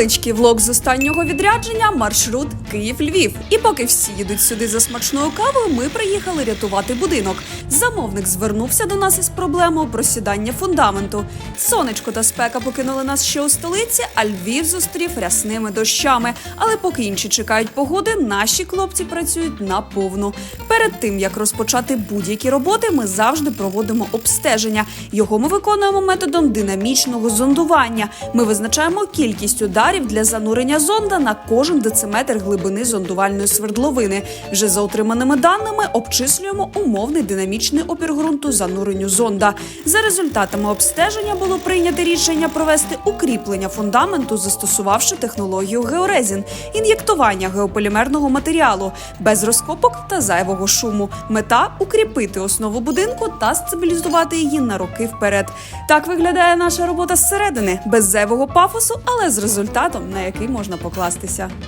Невеличкий влог з останнього відрядження маршрут Київ-Львів. І поки всі їдуть сюди за смачною кавою, ми приїхали рятувати будинок. Замовник звернувся до нас із проблемою просідання фундаменту. Сонечко та спека покинули нас ще у столиці, а Львів зустрів рясними дощами. Але поки інші чекають погоди, наші хлопці працюють на повну. Перед тим як розпочати будь-які роботи, ми завжди проводимо обстеження. Його ми виконуємо методом динамічного зондування. Ми визначаємо кількість ударів для занурення зонда на кожен дециметр глибини зондувальної свердловини. Вже за отриманими даними обчислюємо умовний динамічний опір ґрунту зануренню зонда. За результатами обстеження було прийнято рішення провести укріплення фундаменту, застосувавши технологію георезін, ін'єктування геополімерного матеріалу без розкопок та зайвого шуму. Мета укріпити основу будинку та стабілізувати її на роки вперед. Так виглядає наша робота зсередини, без зайвого пафосу, але з результатом, на який можна покластися.